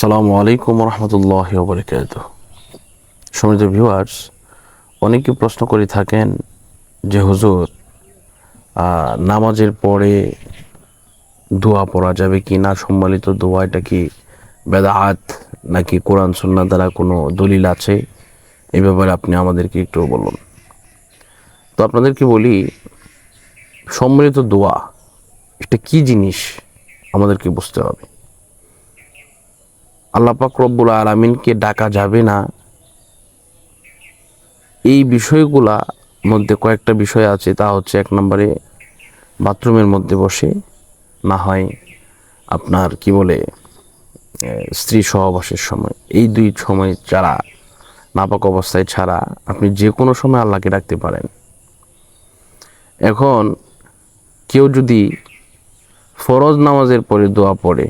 আসসালামু আলাইকুম রহমতুল্লাহ বরকাত সমিত ভিউয়ার্স অনেকে প্রশ্ন করে থাকেন যে, হুজুর নামাজের পরে দোয়া পড়া যাবে কি না? সম্মানিত দোয়া, এটা কি বেদাহাত নাকি কোরআন সুন্না দ্বারা কোনো দলিল আছে? এ ব্যাপারে আপনি আমাদেরকে একটু বলুন। তো আপনাদেরকে বলি সম্মিলিত দোয়া, এটা কি জিনিস? আমাদেরকে বুঝতে হবে। আল্লাহ পাক রব্বুল আলমিনকে ডাকা যাবে না। এই বিষয়গুলা মধ্যে কয়েকটা বিষয় আছে, তা হচ্ছে এক নম্বরে বাথরুমের মধ্যে বসে না হয় আপনার কি বলে স্ত্রী সহবাসের সময়। এই দুই সময় ছাড়া, নাপাক অবস্থায় ছাড়া আপনি যে কোনো সময় আল্লাহকে ডাকতে পারেন। এখন কেউ যদি ফরজ নামাজের পরে দোয়া পড়ে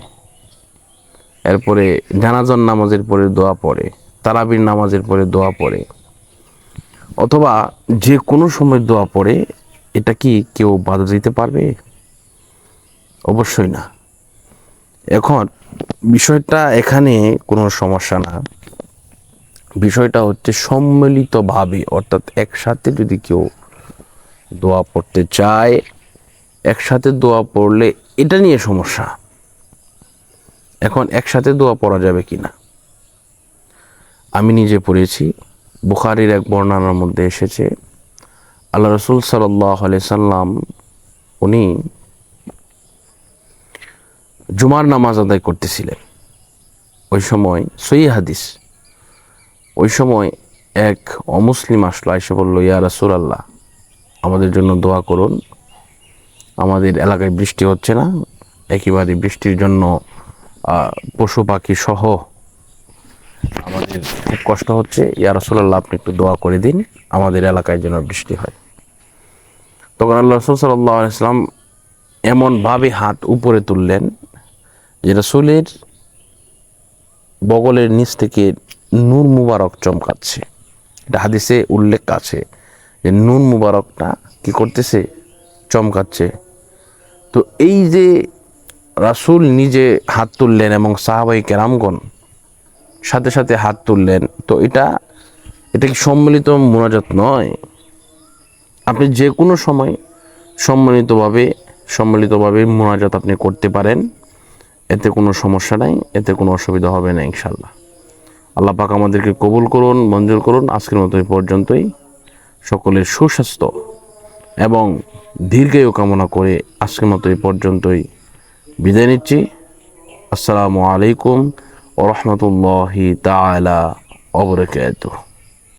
এরপরে জানাজান নামাজের পরে দোয়া পড়ে, তারাবির নামাজের পরে দোয়া পড়ে। অথবা যে কোনো সময় দোয়া পড়ে, এটা কি কেউ বাধা দিতে পারবে? অবশ্যই না। এখন বিষয়টা এখানে কোনো সমস্যা না। বিষয়টা হচ্ছে সম্মিলিতভাবে, অর্থাৎ একসাথে যদি কেউ দোয়া পড়তে চায়, একসাথে দোয়া পড়লে এটা নিয়ে সমস্যা। এখন একসাথে দোয়া পড়া যাবে কি না আমি নিজে পড়েছি। বুখারির এক বর্ণনার মধ্যে এসেছে, আল্লাহ রসুল সাল্লাহ সাল্লাম উনি জুমার নামাজ আদায় করতেছিলেন। ওই সময় সই হাদিস, ওই সময় এক অমুসলিম আসলো এসে বলল, ইয়া রসুল আল্লাহ আমাদের জন্য দোয়া করুন। আমাদের এলাকায় বৃষ্টি হচ্ছে না, একেবারে বৃষ্টির জন্য পশু পাখি সহ আমাদের খুব কষ্ট হচ্ছে। ইয়া রসুল্লাহ আপনি একটু দোয়া করে দিন, আমাদের এলাকায় যেন বৃষ্টি হয়। তখন আল্লাহ রসুল সাল্লাহ ইসলাম এমনভাবে হাত উপরে তুললেন যে রসুলের বগলের নিচ থেকে নূর মুবারক চমকাচ্ছে। এটা হাদিসে উল্লেখ আছে যে নূর মুবারকটা কি করতেছে? চমকাচ্ছে। তো এই যে রাসূল নিজে হাত তুললেন এবং সাহাবাই কেরামগণ সাথে সাথে হাত তুললেন। তো এটা এটা কি সম্মিলিত মোনাজাত নয়? আপনি যে কোনো সময় সম্মিলিতভাবে সম্মিলিতভাবে মোনাজাত আপনি করতে পারেন। এতে কোনো সমস্যা নাই, এতে কোনো অসুবিধা হবে না ইনশাল্লাহ আল্লাহ পাক আমাদেরকে কবুল করুন, মঞ্জুর করুন। আজকের মতো এই পর্যন্তই। সকলের সুস্বাস্থ্য এবং দীর্ঘায়ু কামনা করে আজকের মতো এই পর্যন্তই। বিদায় নিচ্ছি। আসসালামু আলাইকুম ওরহমতুল্লাহি তালা অবরকাত